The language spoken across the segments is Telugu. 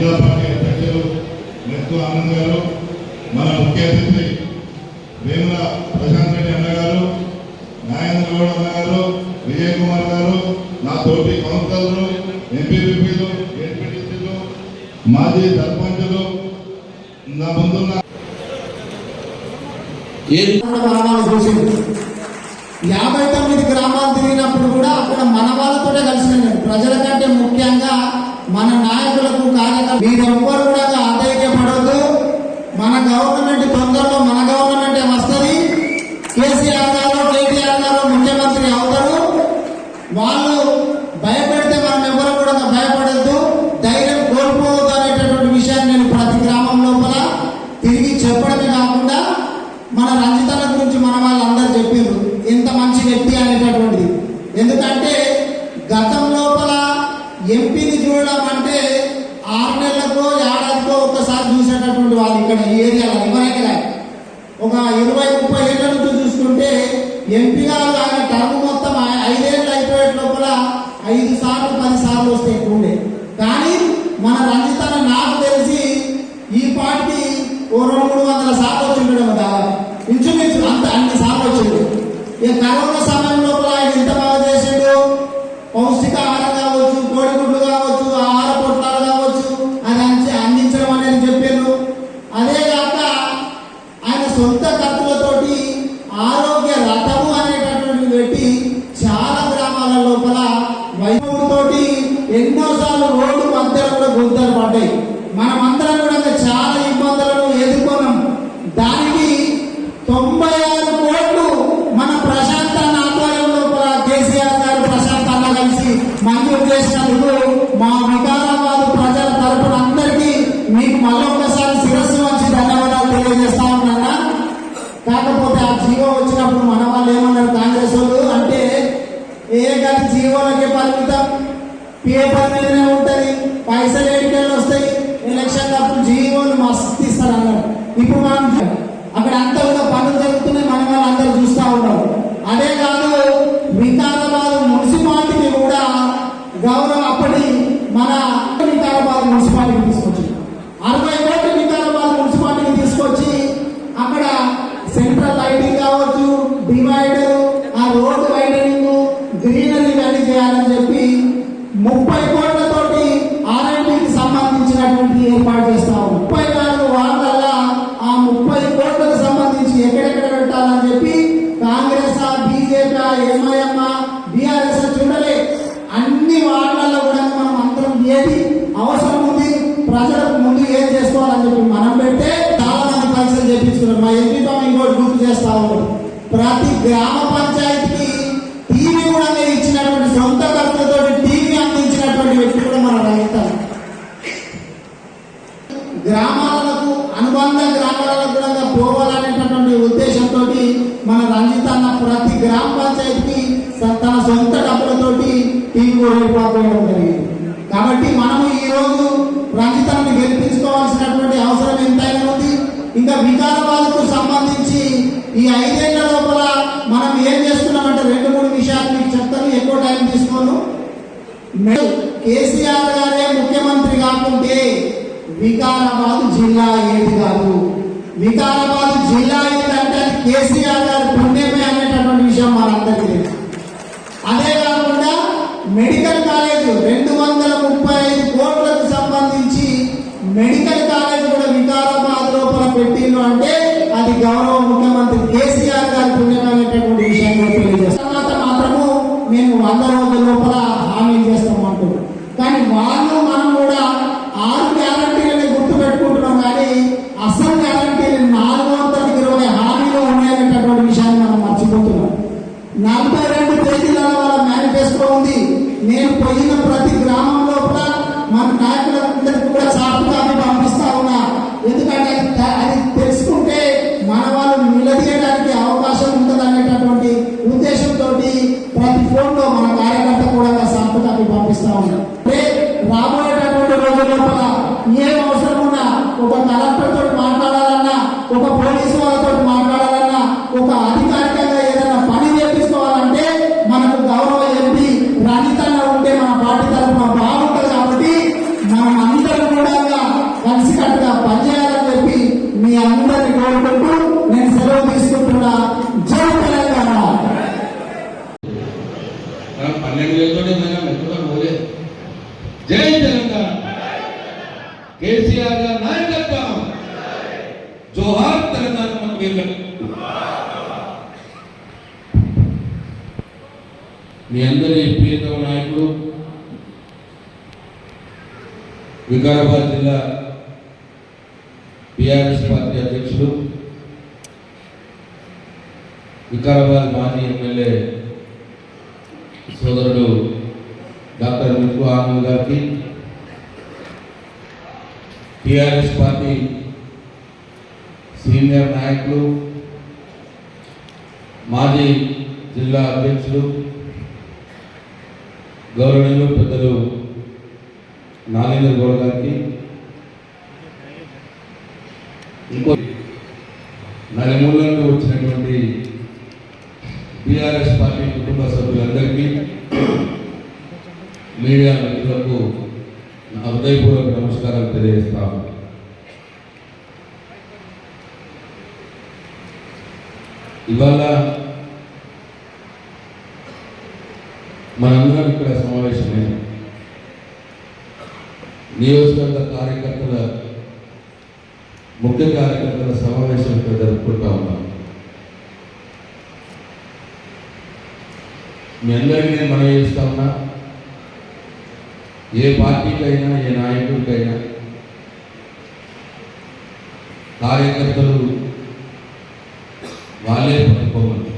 జిల్లా పార్టీ అధ్యక్షులు మెత్తు ఆనంద్ గారు మన ముఖ్య అతిథి వేముల ప్రశాంత్ రెడ్డి అన్నగారు నాగేంద్ర గౌడ్ అన్నగారు విజయ్ కుమార్ గారు నా తోటి కౌన్సిలర్లు ఎంపీపీలు ఎంపీటీసీలు మాజీ సర్పంచులు నా ముందున్న ఏ మనమని చూసింది పెట్టి ముప్పై కోట్లతోటి ఆర్ఎండ్బికి సంబంధించినటువంటి ఏర్పాటు చేస్తాం ముప్పై నాలుగు వార్డల్లా ఆ ముప్పై కోట్లకు సంబంధించి ఎక్కడెక్కడ పెట్టాలని చెప్పి కాంగ్రెస్ బీజేపీ ఎంఐఎం బీఆర్ఎస్ చూడలే. అన్ని వార్డులలో కూడా మనం అందరం ఏది అవసరం ఉంది ప్రజలకు ముందు ఏం చేసుకోవాలని చెప్పి మనం పెడితే చాలా మంది పైసలు చేపించుకున్నారు మా ఎంపీ ఇంకోటి గుర్తు చేస్తా ఉన్నాడు. ప్రతి గ్రామ ఓడిపోవడం కాబట్టి మనము ఈ రోజు రంజితాన్ని గెలిపించుకోవాల్సినటువంటి అవసరం ఎంతైనా ఉంది. ఇంకా వికారవాదకు సంబంధించి ఈ ఐదేళ్ళ లోపల మనం ఏం చేస్తున్నామంటే రెండు మూడు విషయాలు మీకు చెప్తాను. ఎక్కువ టైం తీసుకోను. కేసీఆర్ గారే ముఖ్యమంత్రి కాకుంటే వికారాబాద్ జిల్లా ఏది కాదు. వికారాబాద్ జిల్లా ఏంటంటే కేసీఆర్ మెడికల్ కాలేజ్ కూడా వికారం లోపల పెట్టిండు అంటే అది గౌరవం వికారాబాద్ జిల్లా బీఆర్ఎస్ పార్టీ అధ్యక్షుడు వికారాబాద్ మాజీ ఎమ్మెల్యే సోదరుడు డాక్టర్ ముక్కు ఆనంద్ గారికి టిఆర్ఎస్ పార్టీ సీనియర్ నాయకులు మాజీ జిల్లా అధ్యక్షులు గౌరవనీయులు పెద్దలు నాగేంద్ర గౌడ్ గారికి ఇంకో నలుమూల నుండి వచ్చినటువంటి బీఆర్ఎస్ పార్టీ కుటుంబ సభ్యులందరికీ మీడియా మిత్రులకు నా హృదయపూర్వక నమస్కారం తెలియజేస్తాము ఇవాళ మనందరం ఇక్కడ సమావేశమైన నియోజకవర్గ కార్యకర్తల ముఖ్య కార్యకర్తల సమావేశం ఇక్కడ జరుపుకుంటా ఉన్నాం. మీ అందరికీ నేను మనం చేస్తా ఉన్నా ఏ పార్టీకైనా ఏ నాయకుడికైనా కార్యకర్తలు వాళ్ళే పట్టుకోమని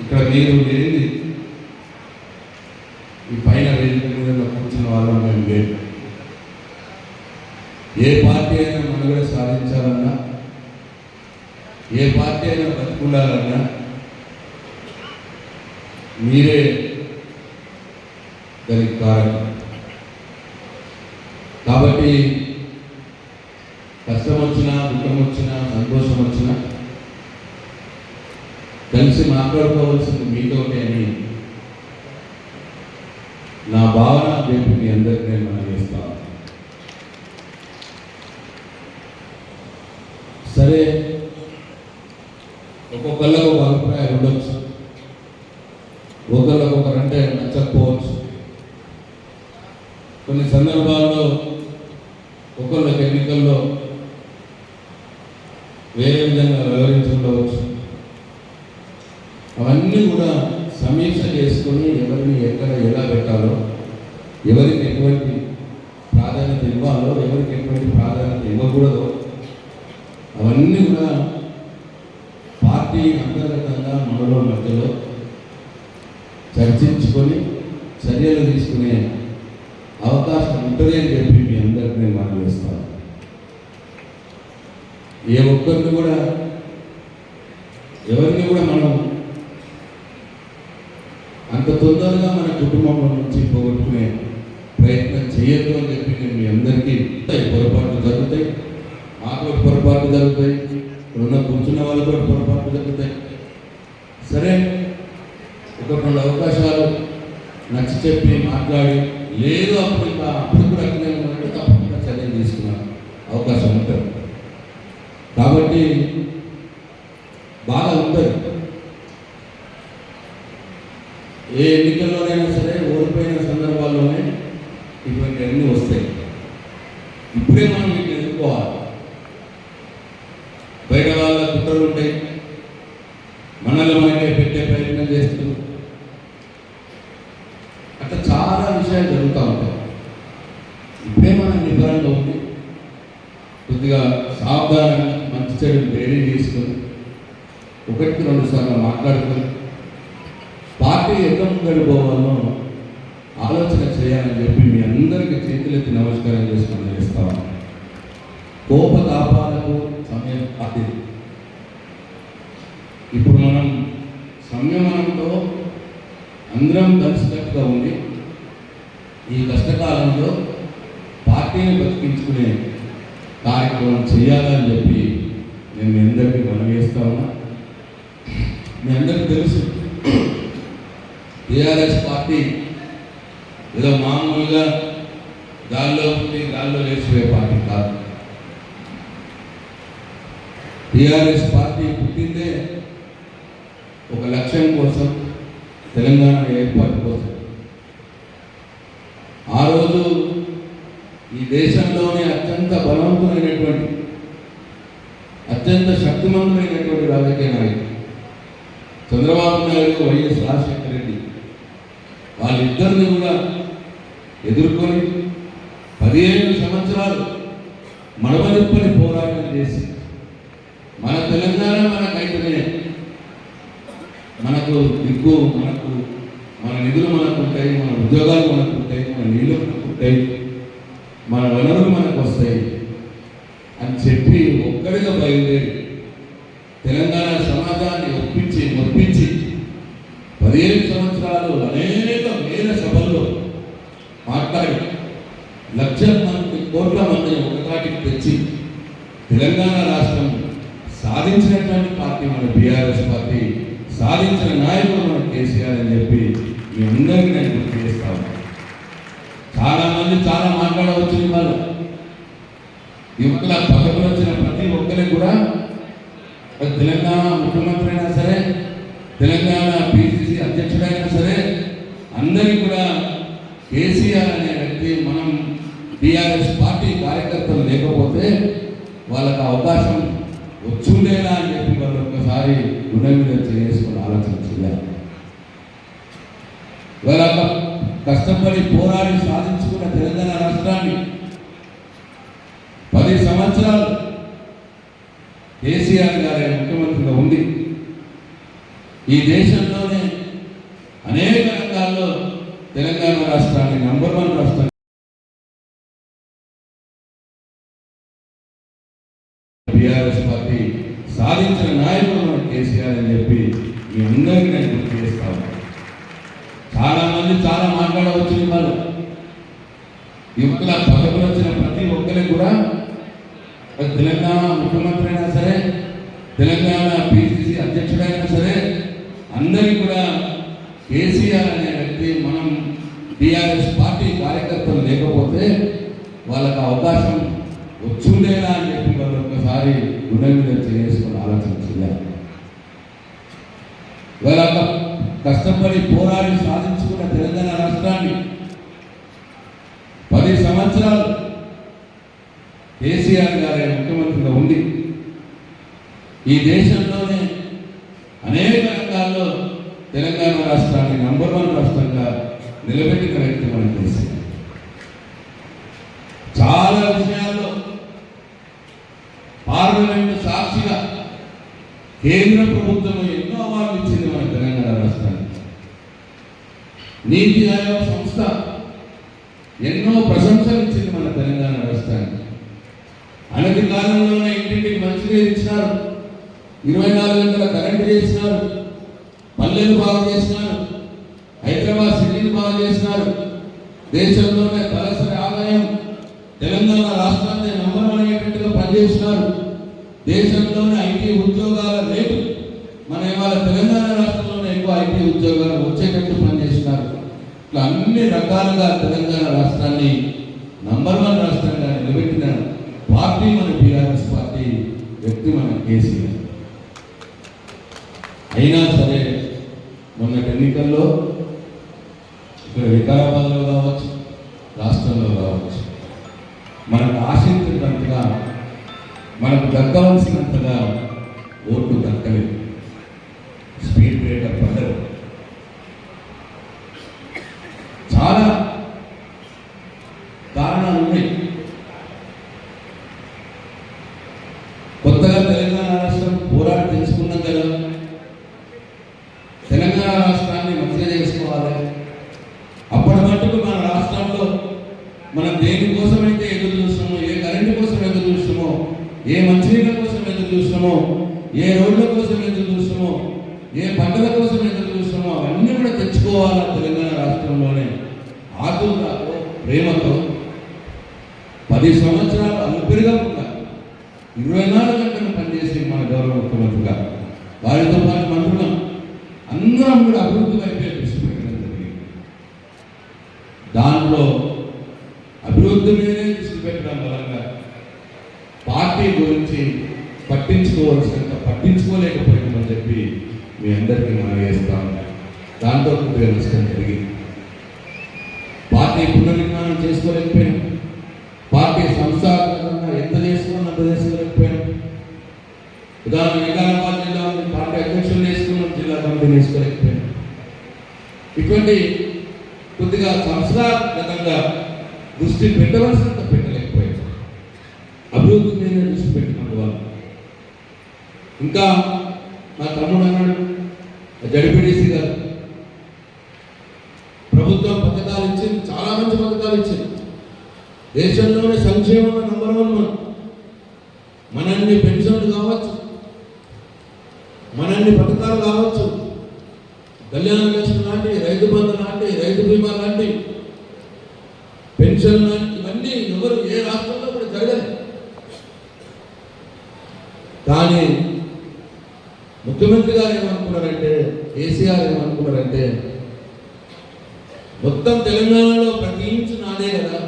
ఇక్కడ మీరు లేని ఈ పైన వేదిక మీద కూర్చున్న వాళ్ళం మేము లేదు ఏ పార్టీ అయినా మనుగడ సాధించాలన్నా ఏ పార్టీ అయినా బతుకుండాలన్నా మీరే దానికి కారణం కాబట్టి కష్టం వచ్చినా దుఃఖం వచ్చినా సంతోషం వచ్చినా కలిసి మాట్లాడుకోవాల్సింది మీతోటే అని నా భావన రేపు మీ అందరికీ నేను మనం చేస్తాను సరే ఒక్కొక్కళ్ళకు ఒక అభిప్రాయం ఉండొచ్చు ఒకళ్ళకు ఒకరంటే నచ్చకపోవచ్చు కొన్ని సందర్భాల్లో ఒకళ్ళకి ఎన్నికల్లో వేరే విధంగా వ్యవహరించుండవచ్చు అవన్నీ కూడా సమీక్ష చేసుకొని ఎవరిని ఎక్కడ ఎలా పెట్టాలో ఎవరికి ఎటువంటి ప్రాధాన్యత ఇవ్వాలో ఎవరికి ఎటువంటి ప్రాధాన్యత ఇవ్వకూడదో అవన్నీ కూడా పార్టీ అంతర్గతంగా మనలో మధ్యలో చర్చించుకొని చర్యలు తీసుకునే అవకాశం ఉంటుంది అని చెప్పి మీ అందరికీ నేను మనం చేస్తాను ఏ ఒక్కరిని కూడా ఎవరిని కూడా మనం అంత తొందరగా మన కుటుంబం నుంచి పోగొట్టుకునే ప్రయత్నం చేయొద్దు అని చెప్పి నేను మీ అందరికీ పొరపాట్లు జరుగుతాయి. మాకు కూడా పొరపాట్లు జరుగుతాయి. ఇక్కడ ఉన్న కూర్చున్న వాళ్ళు కూడా పొరపాట్లు జరుగుతాయి. సరే ఒక రెండు అవకాశాలు నచ్చి చెప్పి మాట్లాడి లేదు అప్పుడు ఇంకా అప్పుడు కూడా అట్లనే ఉన్నట్టు తప్పకుండా చర్యలు తీసుకున్నాను అవకాశం ఉంటుంది. కాబట్టి బాగా ఉంటుంది ఏ ఎన్నికల్లోనైనా సరే ఓడిపోయిన సందర్భాల్లోనే ఇటువంటి అన్నీ వస్తాయి. ఇప్పుడే మనం వీటిని ఎదుర్కోవాలి. బయట వాళ్ళ కుట్రలు ఉంటాయి. మనల్ని మనకే పెట్టే ప్రయత్నం చేస్తారు అట్లా చాలా విషయాలు జరుగుతూ ఉంటాయి. ఇప్పుడే మనం నిబ్బరంగా ఉంది కొద్దిగా సావధానంగా మంచి చెడు వేడి తీసుకొని ఒకటికి రెండు సార్లు మాట్లాడుకొని పార్టీ ఎక్కడ ముందడు పోవాలో ఆలోచన చేయాలని చెప్పి మీ అందరికీ చేతులెత్తి నమస్కారం చేసుకుని చేస్తాం కోపతాపాలకు సమయం అది ఇప్పుడు మనం సంయమనంతో అందరం కలిసినట్టుగా ఉండి ఈ కష్టకాలంలో పార్టీని బతికించుకునే కార్యక్రమం చేయాలని చెప్పి అందరికీ మనం వేస్తా ఉన్నా. మీ అందరికీ తెలుసు టీఆర్ఎస్ పార్టీ ఏదో మామూలుగా గాల్లో ఉండి గాల్లో లేచిపోయే పార్టీ కాదు. టీఆర్ఎస్ పార్టీ పుట్టిందే ఒక లక్ష్యం కోసం తెలంగాణ ఏర్పాటు కోసం. ఆ రోజు ఈ దేశంలోనే అత్యంత బలవంతమైనటువంటి అత్యంత శక్తివంతులైనటువంటి రాజకీయ నాయకుడు. చంద్రబాబు నాయుడు వైఎస్ రాజశేఖర రెడ్డి వాళ్ళిద్దరిని కూడా ఎదుర్కొని పదిహేను సంవత్సరాలు మడవలిప్పని పోరాటం చేసి మన తెలంగాణ మనకైతేనే మనకు దిక్కు మనకు మన నిధులు మనకు ఉంటాయి మన ఉద్యోగాలు మనకు ఉంటాయి మన నీళ్ళు మనకు ఉంటాయి మన వనరులు మనకు వస్తాయి అని చెప్పి ఒక్కడిగా బయలుదేరి తెలంగాణ సమాజాన్ని ఒప్పించి ఒప్పించి పదిహేను సంవత్సరాలు అనేక వేల సభల్లో మాట్లాడి లక్షల మంది కోట్ల మంది ఒకటాటికి తెచ్చి తెలంగాణ రాష్ట్రం సాధించినటువంటి పార్టీ మన బీఆర్ఎస్ పార్టీ సాధించిన నాయకుడు మన కేసీఆర్ అని చెప్పి మీ అందరికీ నేను గుర్తు చేస్తాను చాలా మంది చాలా మాట్లాడవచ్చు వాళ్ళు యువకుల పదవులు వచ్చిన కూడా తెలంగాణ ముఖ్యమంత్రి అయినా సరే తెలంగాణ పిసిసి అధ్యక్షుడైనా సరే అందరికీ కూడా కేసీఆర్ అనే వ్యక్తి మనం టీఆర్ఎస్ పార్టీ కార్యకర్తలు లేకపోతే వాళ్ళకి అవకాశం వచ్చుండేనా అని చెప్పి వాళ్ళు ఒక్కసారి గుండె చేసుకుని ఆలోచన చేయాలి వాళ్ళ కష్టపడి పోరాడి సాధించుకున్న తెలంగాణ రాష్ట్రాన్ని పది సంవత్సరాలు కేసీఆర్ గారి ముఖ్యమంత్రిగా ఉంది. ఈ దేశంలోనే అనేక రంగాల్లో తెలంగాణ రాష్ట్రాన్ని నంబర్ వన్ రాష్ట్రం బీఆర్ఎస్ పార్టీ సాధించిన నాయకుడు మన కేసీఆర్ అని చెప్పి మీ అందరికీ నేను గుర్తు చేస్తాను చాలా మంది చాలా మాట్లాడవచ్చు ఇవాళ యువకుల పదవులు వచ్చిన ప్రతి ఒక్కరికి కూడా తెలంగాణ ముఖ్యమంత్రి అయినా సరే తెలంగాణ పిసిసి అధ్యక్షుడైనా సరే అందరికీ కూడా కేసీఆర్ అనే వ్యక్తి మనం టీఆర్ఎస్ పార్టీ కార్యకర్తలు లేకపోతే వాళ్ళకి అవకాశం వచ్చుండేనా అని చెప్పి వాళ్ళు ఒక్కసారి గుండె మీద చేసుకుని ఆలోచన చేయాలి. వాళ్ళ కష్టపడి పోరాడి సాధించుకున్న తెలంగాణ రాష్ట్రాన్ని పది సంవత్సరాలు కేసీఆర్ గారి ముఖ్యమంత్రిగా ఉంది ఈ దేశంలోనే అనేక రంగాల్లో తెలంగాణ రాష్ట్రాన్ని నంబర్ వన్ రాష్ట్రంగా నిలబెట్టిన వ్యక్తి మన కేసీఆర్. చాలా విషయాల్లో పార్లమెంట్ సాక్షిగా కేంద్ర ప్రభుత్వం ఎన్నో అవార్డులు ఇచ్చింది మన తెలంగాణ రాష్ట్రానికి. నీతి ఆయోగ్ సంస్థ ఎన్నో ప్రశంసలు ఇచ్చింది మన తెలంగాణ రాష్ట్రానికి. అనతి కాలంలోనే ఇంటింటికి మంచినీరు ఇచ్చినారు. ఇరవై నాలుగు గంటల కరెంటు చేసినారు. పల్లెలు బాగు చేసినారు. హైదరాబాద్ సిటీని బాగు చేసినారు. దేశంలోనే తలసరి ఆదాయం తెలంగాణ రాష్ట్రాన్ని నంబర్ వన్ అయ్యేటట్టుగా పనిచేసినారు. దేశంలోనే ఐటీ ఉద్యోగాల రేటు మన ఇవాళ తెలంగాణ రాష్ట్రంలోనే ఎక్కువ ఐటీ ఉద్యోగాలు వచ్చేటట్టు పనిచేసినారు. ఇట్లా అన్ని రకాలుగా తెలంగాణ రాష్ట్రాన్ని నంబర్ వన్ రాష్ట్రంగా నిలబెట్టినారు. పార్టీ మన బీఆర్ఎస్ పార్టీ వ్యక్తి మన కేసీఆర్. అయినా సరే మొన్నటి ఎన్నికల్లో ఇక్కడ వికారాబాద్లో కావచ్చు రాష్ట్రంలో కావచ్చు మనకు ఆశించినంతగా మనకు దక్కవలసినంతగా ఓట్లు దక్కలేదు స్పీడ్ బ్రేకర్ పడ్డరు చాలా కారణాలు ఉన్నాయి కొత్తగా తెలంగాణ రాష్ట్రం పోరాటం తెలుసుకున్నాం కదా తెలంగాణ రాష్ట్రాన్ని మంచిగా చేసుకోవాలి అప్పటి మట్టుకు మన రాష్ట్రంలో మనం దేనికోసమైతే ఎదురు చూస్తున్నామో ఏ కరెంటు కోసం ఎదురు చూస్తున్నామో ఏ మంచినీళ్ళ కోసం ఎదురు చూస్తున్నామో ఏ రోడ్ల కోసం ఎదురు చూస్తున్నామో ఏ పంటల కోసం ఎదురు చూస్తున్నామో అవన్నీ కూడా తెచ్చుకోవాలా తెలంగాణ రాష్ట్రంలోనే ఆతురతతో ప్రేమతో పది సంవత్సరాలు అల్పిరిగా ఉంటారు ఇరవై నాలుగు గంటలు పనిచేసే మన గౌరవ ముఖ్యమంత్రిగా వారితో పాటు మంత్రులం అందరం కూడా అభివృద్ధి వైపే దృష్టి పెట్టడం జరిగింది. దాంట్లో అభివృద్ధి మీదే దృష్టి పెట్టడం వలన పార్టీ గురించి పట్టించుకోవాల్సినంత పట్టించుకోలేకపోయిందని చెప్పి మీ అందరికీ మనం చేస్తాం దాంతో కొద్దిగా నష్టం జరిగింది. పార్టీ పునర్నిర్మాణం చేసుకోలేకపోయింది పార్టీ సంస్థాగతంగా ఎంత చేసుకున్నా అంత చేసుకోలేకపోయాం ఉదాహరణ నిజామాబాద్ జిల్లా పార్టీ అధ్యక్షులు వేసుకున్నాం. జిల్లా కమిటీ మందిని ఇటువంటి కొద్దిగా సంస్కారగతంగా దృష్టి పెట్టవలసినంత పెట్టలేకపోయింది అభివృద్ధి మీద దృష్టి వాళ్ళు ఇంకా మా తమ్ముడు అన్నాడు జడిపిడిసి గారు ప్రభుత్వం పథకాలు ఇచ్చింది చాలా మంచి పథకాలు ఇచ్చింది. దేశంలోనే సంక్షేమంలో నంబర్ వన్ మనం. మనల్ని పెన్షన్లు కావచ్చు ఇలాంటి పథకాలు కావచ్చు. కళ్యాణ లక్ష్మి లాంటి రైతు బంధు లాంటి రైతు బీమా లాంటి పెన్షన్ లాంటి ఇవన్నీ ఎవరు ఏ రాష్ట్రంలో కూడా జరగలేదు. కానీ ముఖ్యమంత్రి గారు ఏమనుకున్నారంటే కేసీఆర్ ఏమనుకున్నారంటే మొత్తం తెలంగాణలో ప్రతి ఇంచు నాదే కదా.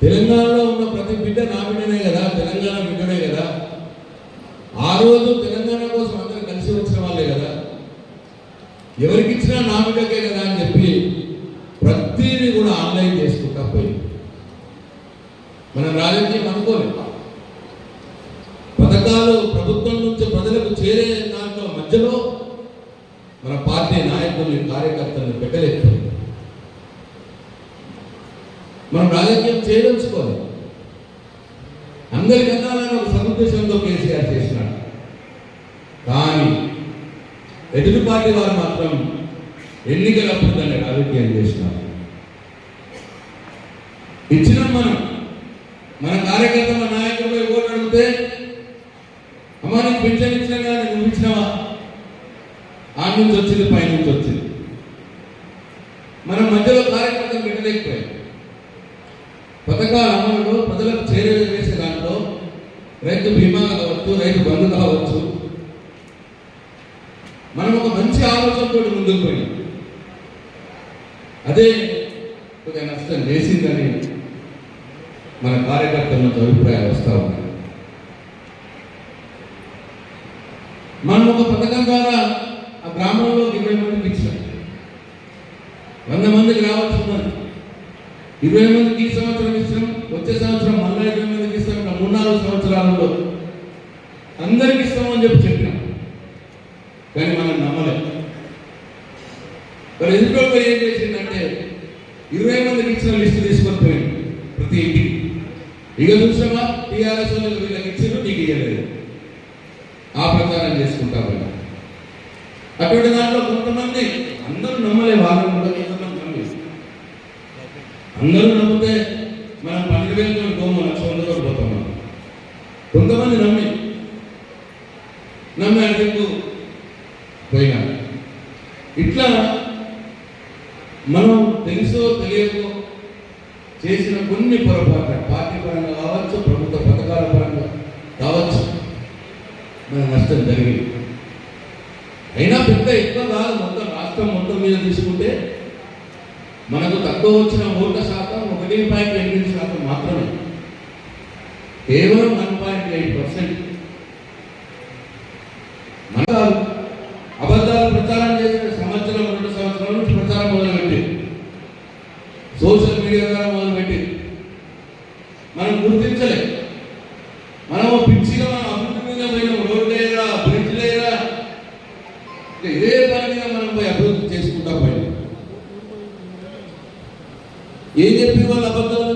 తెలంగాణలో ఉన్న ప్రతి బిడ్డ నా బిడ్డనే కదా తెలంగాణ బిడ్డనే కదా. ఆ రోజు తెలంగాణ కోసం అందరూ కలిసి వచ్చిన వాళ్ళే కదా ఎవరికిచ్చినా నా కదా అని చెప్పి ప్రతిదీ కూడా ఆన్లైన్ చేసుకుంటా పోయింది. మనం రాజకీయం అనుకోలేదు. పథకాలు ప్రభుత్వం నుంచి ప్రజలకు చేరే దాంట్లో మధ్యలో మన పార్టీ నాయకుల్ని కార్యకర్తల్ని పెట్టలేకపోయింది. మనం రాజకీయం చేయదలుచుకోవాలి అందరికన్నా ఒక సదుద్దేశంతో కేసీఆర్ చేసినాడు కానీ ఎదుటి పార్టీ వారు మాత్రం ఎన్నికలప్పుడు దాన్ని రాజకీయం చేసినారు ఇచ్చినాం మనం. మన కార్యకర్తల నాయకులపై ఓటు అడిగితే అమ్మా నీకు పింఛన్ ఇచ్చినా కానీ నువ్వు ఇచ్చినావా? ఆ నుంచి నుంచి వచ్చింది మనం మధ్యలో కార్యకర్తలు పెట్టలేకపోయాం పథకాల అమలులో ప్రజలకు చేరవేసే దాంట్లో రైతు బీమా కావచ్చు రైతు బంధు కావచ్చు మనం ఒక మంచి ఆలోచనతో అదే కొద్దిగా నష్టం చేసిందని మన కార్యకర్తల అభిప్రాయాలు వస్తూ ఉన్నాయి. మనం ఒక పథకం ద్వారా ఆ గ్రామంలో ఇరవై మందికి ఇచ్చాం. వంద మందికి రావాల్సి ఇరవై మందికి ఈ సంవత్సరం ఇస్తాం వచ్చే సంవత్సరం మళ్ళీ ఇరవై మందికి ఇస్తాం మూడు నాలుగు సంవత్సరాలలో అందరికి ఇస్తామని చెప్పి చెప్పినాం కానీ మనం నమ్మలేదు మరి ఎదుటి ఏం చేసిందంటే ఇరవై మందికి ఇచ్చిన లిస్టు తీసుకొని పోయింది ప్రతి ఇంటికి. ఇక చూసామా టీఆర్ఎస్ వాళ్ళకి వీళ్ళకి ఇచ్చారు నీకు ఇవ్వలేదు ఆ ప్రచారం చేసుకుంటా పోయినా అటువంటి దాంట్లో కొంతమంది అందరూ నమ్మలే వాళ్ళని కూడా కొంతమంది నమ్మి అందరూ నమ్మితే మనం పన్నెండు వేలు గోము లక్ష వందలు పోతాం మనం. కొంతమంది నమ్మి నమ్మి అడిగి పోయినా ఇట్లా మనం తెలుసో తెలియకో చేసిన కొన్ని పొరపాట్లు పార్టీ పరంగా కావచ్చు ప్రభుత్వ పథకాల పరంగా కావచ్చు మన నష్టం జరిగింది. అయినా పెద్ద ఎక్కువ కాదు మొత్తం రాష్ట్రం మొత్తం మీద తీసుకుంటే మనకు తక్కువ వచ్చిన ఓట్ల శాతం ఒకటి పాయింట్ ఎనిమిది శాతం మాత్రమే. కేవలం వన్ పాయింట్ ఎయిట్ పర్సెంట్ మన అబద్ధాలు ప్రచారం చేసిన సంవత్సరం రెండు సంవత్సరాల నుంచి ప్రచారం మొదలుపెట్టి సోషల్ మీడియా ద్వారా మొదలుపెట్టి మనం గుర్తించలే మనం పిచ్చిగా మనం అభివృద్ధి మీద పోయినాం రోడ్ లేరా బ్రిడ్జ్ లేరా ఇంకా ఇదే పని మీద మనం పోయి అభివృద్ధి చేసుకుంటా పోయినాం ఏం చెప్పి వాళ్ళు అబద్ధాలు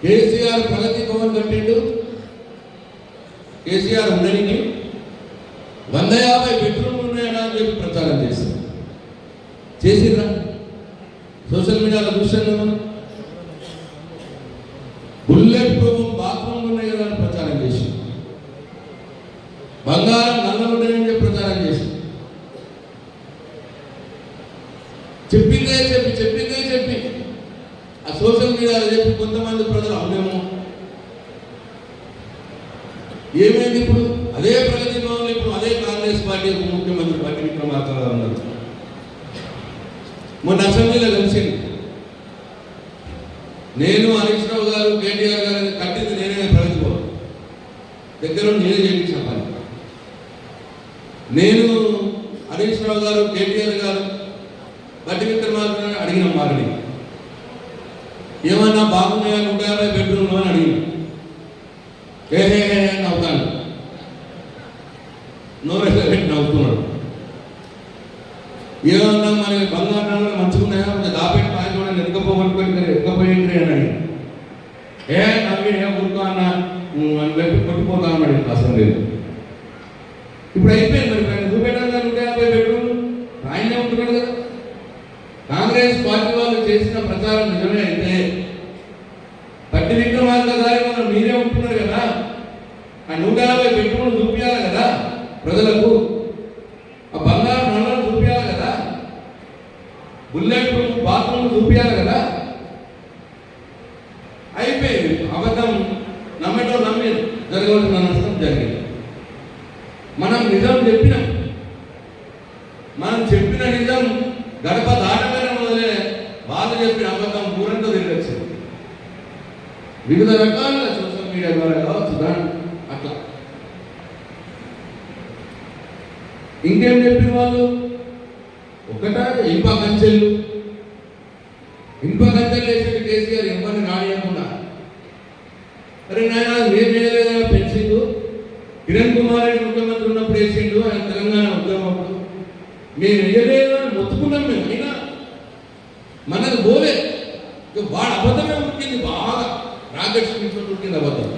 కేసీఆర్ ప్రగతి భవన్ కట్టిండు కేసీఆర్ ఉండడానికి వంద యాభై బెడ్రూమ్లు ఉన్నాయని అని చెప్పి ప్రచారం చేశారు చేసిర్రా? సోషల్ మీడియాలో చూసాం మనం. బుల్లెట్ ప్రూఫ్ బాత్రూమ్లు ఉన్నాయి కదా అని ప్రచారం చేసి. బంగారం నల్లలు చెప్పి ప్రచారం చేసి. చెప్పిందే చెప్పి చెప్పిందే చెప్పి. ఆ సోషల్ మీడియాలో చెప్పి కొంతమంది ప్రజలు అవునేమో ఏమైంది ఇప్పుడు? అదే ప్రగతి భవన్ ఇప్పుడు అదే కాంగ్రెస్ పార్టీ ముఖ్యమంత్రి పట్టి విక్రమార్క ఉన్నారు. మొన్న అసెంబ్లీలో కలిసింది నేను హరీష్ రావు గారు కేటీఆర్ గారు కట్టింది నేనే ప్రగతి దగ్గర నేనే చేయించిన పని. నేను హరీష్ రావు గారు కేటీఆర్ గారు బట్టి విక్రమార్క అడిగిన వారిని ఏమన్నా బాగున్నాయా నూట యాభై బెడ్రూమ్లు అని అడిగిన. ఏ హే హే అని అవుతాను నోరు పెట్టి ఏమన్నా మన బంగారు మంచుకున్నాయా కొంచెం దాపెట్టి ఆయన కూడా ఎక్కపోగొట్టుకొని ఎక్కపోయింది అని ఏ నవ్వి ఏ ఊరుకో అన్న ఉమ్, అని చెప్పి కొట్టిపోతా ఉన్నాడు అసలు లేదు. ఇప్పుడు అయిపోయింది మరి ఆయన చూపెట్టాలి కదా నూట యాభై బెడ్రూమ్లు ఆయనే ఉంటున్నాడు కదా కాంగ్రెస్ పార్టీ వాళ్ళు చేసిన ప్రచారం నిజమే అయితే పట్టి విక్రమార్క గారి వల్ల మీరే ఉంటున్నారు కదా ఆ నూట యాభై బెడ్రూమ్లు చూపించాలి కదా ప్రజలకు ఆ బంగారు నల్లలు చూపించాలి కదా బుల్లెట్ ప్రూఫ్ బాత్రూమ్ చూపించాలి కదా అయిపోయింది అబద్ధం నమ్మటం నమ్మి జరగవలసిన నష్టం జరిగింది మనం నిజం చెప్పినాం మనం చెప్పిన నిజం గడప దాటమైన మొదలే వాళ్ళు చెప్పిన అబద్ధం ఊరంతా తిరగచ్చు వివిధ రకాలుగా సోషల్ మీడియా ద్వారా కావచ్చు దాని అట్లా ఇంకేం చెప్పిన వాళ్ళు ఒకట ఇంప కంచెలు ఇంప కంచెలు వేసిన కేసీఆర్ ఇంపని రానియకుండా. అరే నాయన మీరు చేయలేదా? పెన్షన్ కిరణ్ కుమార్ రెడ్డి ముఖ్యమంత్రి ఉన్నప్పుడు వేసిండు ఆయన తెలంగాణ ఉద్యమప్పుడు మేము వేయలేదు? అని మొత్తుకున్నాం మేము అయినా మనది పోలే. ఇక వాడు అబద్ధమే ఉడికింది బాగా. రాకెట్ స్పీడ్తో అబద్ధం.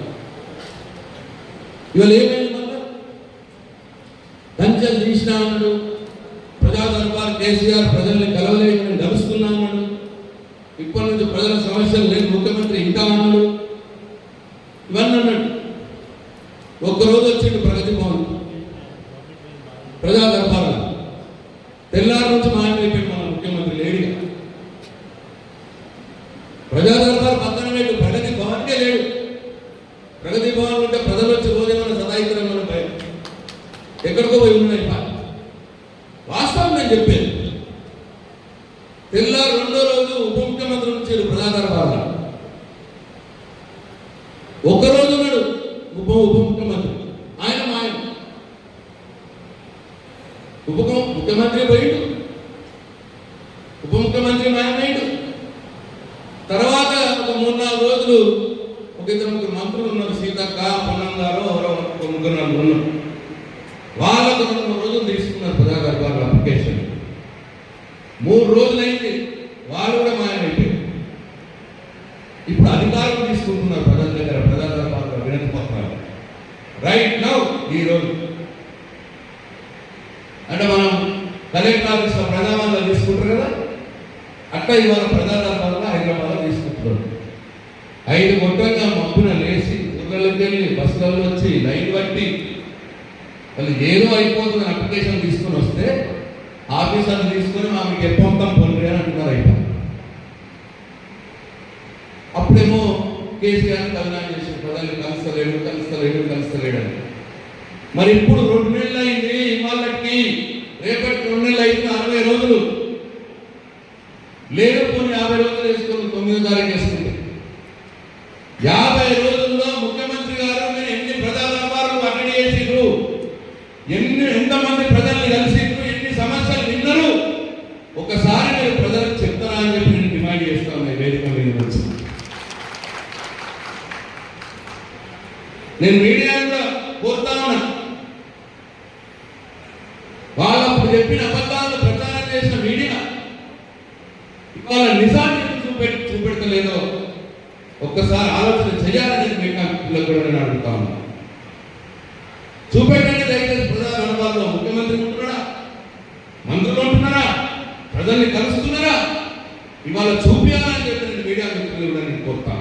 ఇవాళ ఏమైంది మళ్ళా కంచెలు తీసినా అన్నాడు ప్రజా దర్బార్ కేసీఆర్ ప్రజల్ని కలవలేదు నేను కలుస్తున్నా అన్నాడు ఇప్పటి నుంచి ప్రజల సమస్యలు లేని ముఖ్యమంత్రి ఇంకా అన్నాడు ఇవన్నీ అన్నాడు ఒక్కరోజు వచ్చిండు ప్రగతి భవన్ ప్రజా దర్బార్ తెల్లారి నుంచి మాయమైపోయింది మన ముఖ్యమంత్రి లేడిగా ప్రజా దర్బార్ పక్కన పెట్టు ప్రగతి భవన్కే లేడు ప్రగతి భవన్ ఉంటే ప్రజలు వచ్చి రోజేమన్నా సదాయితరమైన భయం ఎక్కడికో పోయి ఉన్నాయి పా. వాస్తవం నేను చెప్పేది తెల్లారు రెండో రోజు ఉప ముఖ్యమంత్రి నుంచి ప్రజా దర్బార్లో ఒక్క రోజు ఉన్నాడు ఉప ఉప ముఖ్యమంత్రి ఆయన మాయ ఉప ముఖ్యమంత్రి పోయిండు ఉప ముఖ్యమంత్రి మాయమైండు తర్వాత ఒక మూడు నాలుగు రోజులు ఒక ఇద్దరు ముగ్గురు మంత్రులు ఉన్నారు సీతక్క పొన్నం గారు ఎవరో ఒక ముగ్గురు నలుగురు ఉన్నారు వాళ్ళకు రెండు మూడు రోజులు తీసుకున్నారు ప్రజా దర్బార్ అప్లికేషన్ మూడు రోజులైంది వాళ్ళు కూడా మాయమైపోయారు ఇప్పుడు అధికారులు తీసుకుంటున్నారు ప్రజల దగ్గర ప్రజా దర్బార్లో వినతి పత్రాలు రైట్ నౌ ఈ రోజు అంటే మనం కలెక్టర్ ఆఫీస్లో ప్రజావాళ్ళు తీసుకుంటారు కదా? అట్లా ఇవాళ ప్రజా హైదరాబాద్లో తీసుకుంటున్నారు. ఐదు గొట్టంగా మబ్బున లేచి ఊళ్ళకి వెళ్ళి బస్సులలో వచ్చి లైన్ బట్టి వాళ్ళు ఏదో అయిపోతుంది అప్లికేషన్ తీసుకొని వస్తే ఆఫీసర్లు తీసుకొని ఆమెకి ఎప్పొంతాం పొంది అని అంటున్నారు అయిపోయి అప్పుడేమో కేసీఆర్ కళ్యాణ్ చేసిన ప్రజలు కలుస్తలేడు కలుస్తలేడు కలుస్తలేడు అని. మరి ఇప్పుడు రెండు నెలలు అయింది ఇవాళకి రేపటి రెండు నెలలు అయింది అరవై రోజులు. లేదు పోనీ యాభై రోజులు వేసుకొని తొమ్మిదో తారీఖు వేసుకుంటే. యాభై రోజుల్లో ముఖ్యమంత్రి గారు మీరు ఎన్ని ప్రజా దర్బార్లు అటెండ్ చేసిండ్రు ఎన్ని ఎంతమంది ప్రజల్ని కలిసిండ్రు ఎన్ని సమస్యలు విన్నారు ఒకసారి మీరు ప్రజలకు చెప్తారా అని చెప్పి నేను డిమాండ్ చేస్తాను ఈ వేదిక మీద నుంచి నేను మీడియా కూడా కోరుతా ఉన్నా వాళ్ళు అప్పుడు చెప్పిన అబద్ధాలను ప్రచారం చేసిన మీడియా ఇవాళ నిజాన్ని చూపె చూపెడతలేదో ఒక్కసారి ఆలోచన చేయాలని మీకు కూడా నేను అడుగుతా ఉన్నాను చూపెట్టండి దయచేసి ప్రజా అనుభవాల్లో. ముఖ్యమంత్రి ఉంటున్నారా మంత్రులు ఉంటున్నారా? ప్రజల్ని కలుస్తున్నారా? ఇవాళ చూపించాలని చెప్పి నేను మీడియా మిత్రులు కూడా నేను కోరుతా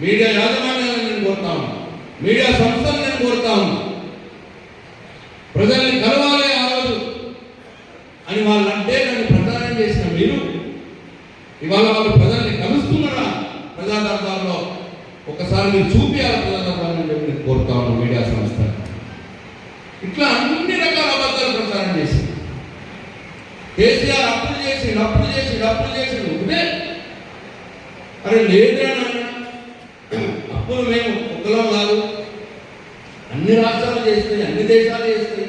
మీడియా యాజమాన్యాలను నేను కోరుతా మీడియా సంస్థలు నేను కోరుతా ఉన్నా ప్రజల్ని కలవాలి ఆ రోజు అని వాళ్ళు అంటే నన్ను ప్రచారం చేసిన మీరు ఇవాళ వాళ్ళు ప్రజల్ని కలుస్తున్నారా ప్రజా దర్బార్లో ఒకసారి మీరు చూపించాలి ప్రజా దర్బార్ని అని చెప్పి నేను కోరుతా ఉన్నాను మీడియా సంస్థ ఇట్లా అన్ని రకాల అబద్ధాలు ప్రచారం చేసి కేసీఆర్ అప్పులు చేసి అప్పులు చేసి అప్పులు చేసి ఉంటే అరే లేదురా నాయన అప్పులు మేము ఒక్కలో కాదు అన్ని రాష్ట్రాలు చేస్తాయి అన్ని దేశాలు చేస్తాయి.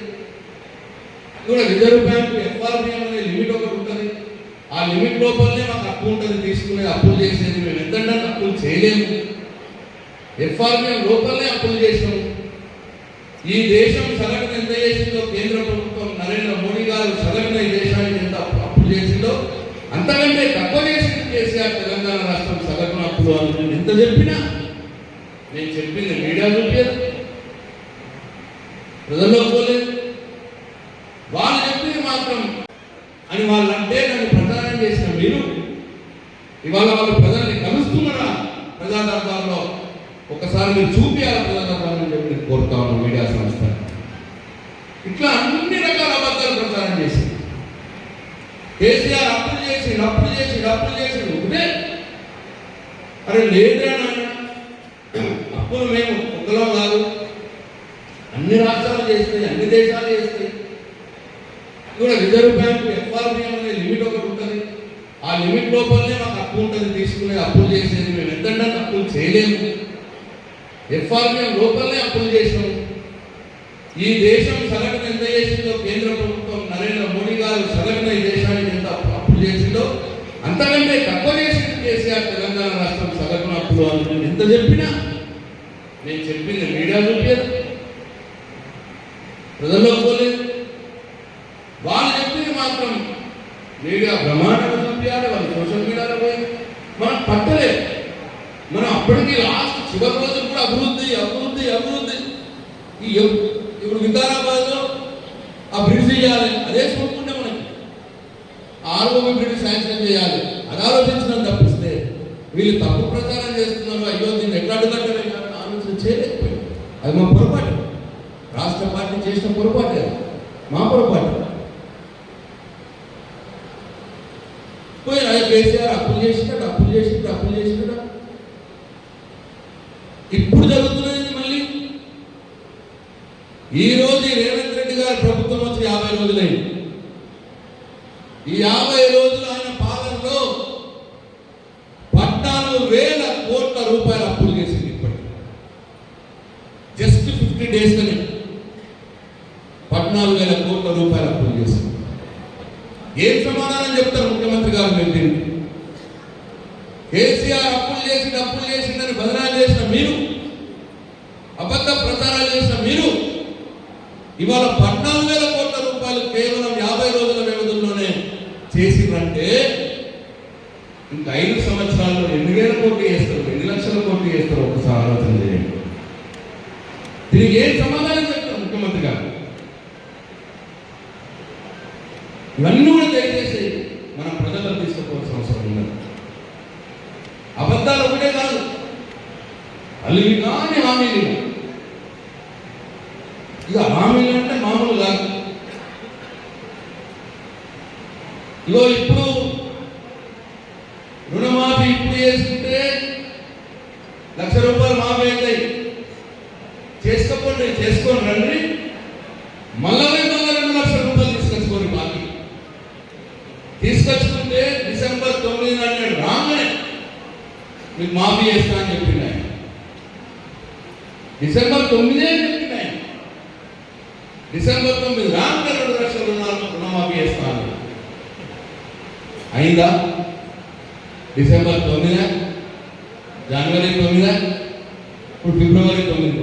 కూడా రిజర్వ్ బ్యాంక్ ఎఫ్ఆర్బిఎం అనే లిమిట్ ఒకటి ఉంటుంది. ఆ లిమిట్ లోపలనే మాకు అప్పు ఉంటుంది తీసుకునే అప్పులు చేసేది. మేము ఎంతంటే అప్పులు చేయలేము. ఎఫ్ఆర్బిఎం లోపలనే అప్పులు చేసినాము ఈ దేశం సగటున ఎంత చేసిందో కేంద్ర ప్రభుత్వం నరేంద్ర మోడీ గారు సగటున ఈ దేశానికి ఎంత తక్కువ చేసింది కేసీఆర్ తెలంగాణ రాష్ట్రం సగటున అప్పులు. అని ఎంత చెప్పినా నేను చెప్పింది మీడియా చూపేది ప్రజల్లో పోలేదు. వాళ్ళు చెప్పింది మాత్రం అని వాళ్ళంటే నన్ను ప్రచారం చేసిన మీరు ఇవాళ వాళ్ళు ప్రజల్ని కలుస్తున్నారా? ప్రజాదర్బార్లో ఒకసారి మీరు చూపించాలి ప్రజా అని చెప్పి కోరుతా ఉన్నాను మీడియా సంస్థ. ఇట్లా అన్ని రకాల అబద్ధాలు ప్రచారం చేసింది. కేసీఆర్ అప్పులు చేసి అప్పులు చేసి అప్పులు చేసి ఒకటే. అరే లేదురా నాయన మేము ఒకలో కాదు. అన్ని రాష్ట్రాలు చేస్తాయి అన్ని దేశాలు చేస్తాయి. కూడా రిజర్వ్ బ్యాంక్ ఎఫ్ఆర్బిఎం అనే లిమిట్ ఒకటి ఉంటుంది. ఆ లిమిట్ లోపలనే మాకు అప్పు ఉంటుంది తీసుకునే అప్పులు చేసేది మేము. ఎంతంటే అప్పులు చేయలేము. ఎఫ్ఆర్బిఎం లోపలనే అప్పులు చేసినాము. ఈ దేశం సగటున ఎంత చేసిందో కేంద్ర ప్రభుత్వం నరేంద్ర మోడీ గారు సగటున ఈ దేశానికి ఎంత అప్పులు చేసిందో అంతకంటే తక్కువ చేసింది కేసీఆర్ తెలంగాణ రాష్ట్రం సగటున అప్పులు అని ఎంత చెప్పినా నేను చెప్పింది మీడియా చూపేది ప్రజల్లో పోలేదు. వాళ్ళు చెప్పింది మాత్రం మీడియా బ్రహ్మాండంగా చూపించాలి వాళ్ళు సోషల్ మీడియాలో పోయి మనం పట్టలేదు. మనం అప్పటికి లాస్ట్ చివరి రోజు కూడా అభివృద్ధి అభివృద్ధి అభివృద్ధి. ఈ ఇప్పుడు వికారాబాద్లో ఆ బ్రిడ్జ్ చేయాలి. అదే చూసుకుంటే మనకి. ఆరోగ్య బ్రిడ్జ్ శాంక్షన్ చేయాలి. అది ఆలోచించడం తప్పిస్తే వీళ్ళు తప్పు ప్రచారం చేస్తున్నారు. అయ్యో దీన్ని ఎట్లా అడ్డుకట్టలే అది మా పొరపాటు. రాష్ట్ర పార్టీ చేసిన పొరపాటు మా పొరపాటు. పోయి అదే కేసీఆర్ అప్పులు చేసినట్టు అప్పులు చేసినట్టు అప్పులు చేసినట్టు ఇప్పుడు జరుగుతున్నది మళ్ళీ ఈ రోజు ఈ రేవంత్ రెడ్డి గారి ప్రభుత్వం వచ్చి యాభై రోజులైంది ఈ యాభై రోజులు ఆయన పాలనలో పద్నాలుగు వేల కోట్ల రూపాయల అప్పులు చేసింది ఇప్పటికి జస్ట్ ఫిఫ్టీ డేస్లోనే పద్నాలుగు వేల కోట్ల రూపాయల అప్పులు చేసింది ఏం సమాధానం చెప్తారు ముఖ్యమంత్రి గారు మీరు దీనికి కేసీఆర్ అప్పులు చేసి అప్పులు చేసిందని బదనాలు చేసిన మీరు అబద్ధ ప్రచారాలు చేసిన మీరు ఇవాళ పద్నాలుగు వేల కోట్ల రూపాయలు కేవలం యాభై రోజుల వ్యవధిలోనే చేసిందంటే ఇంకా ఐదు సంవత్సరాల్లో ఎన్ని వేల కోట్లు చేస్తారు ఎన్ని లక్షల కోట్లు చేస్తారు ఒకసారి ఆలోచన చేయండి దీనికి ఏం సమాధానం చెప్తారు ముఖ్యమంత్రి గారు ఇవన్నీ కూడా దయచేసి మనం ప్రజలకు తీసుకోవాల్సిన అవసరం ఉన్నది అబద్ధాలు ఒకటే కాదు అల్లి కానీ హామీలు ఇవ్వు. ఇక హామీలు అంటే మామూలు కాదు ఇగో ఇప్పుడు రుణమాఫీ ఇప్పుడు చేసుకుంటే లక్ష రూపాయలు మాఫీ అవుతాయి చేసుకోండి చేసుకోండి రండి మళ్ళా మళ్ళా రెండు లక్షల రూపాయలు తీసుకొచ్చుకోండి బాకీ తీసుకొచ్చుకుంటే డిసెంబర్ తొమ్మిది నాడు రాగానే మీకు మాఫీ చేస్తా అని చెప్పిండు. ఆయన డిసెంబర్ తొమ్మిదే చెప్పిండు. ఆయన డిసెంబర్ తొమ్మిది రాగానే రెండు లక్షల రుణాలు రుణమాఫీ చేస్తాను అయిందా? డిసెంబర్ తొమ్మిదా జనవరి తొమ్మిదా ఇప్పుడు ఫిబ్రవరి తొమ్మిది.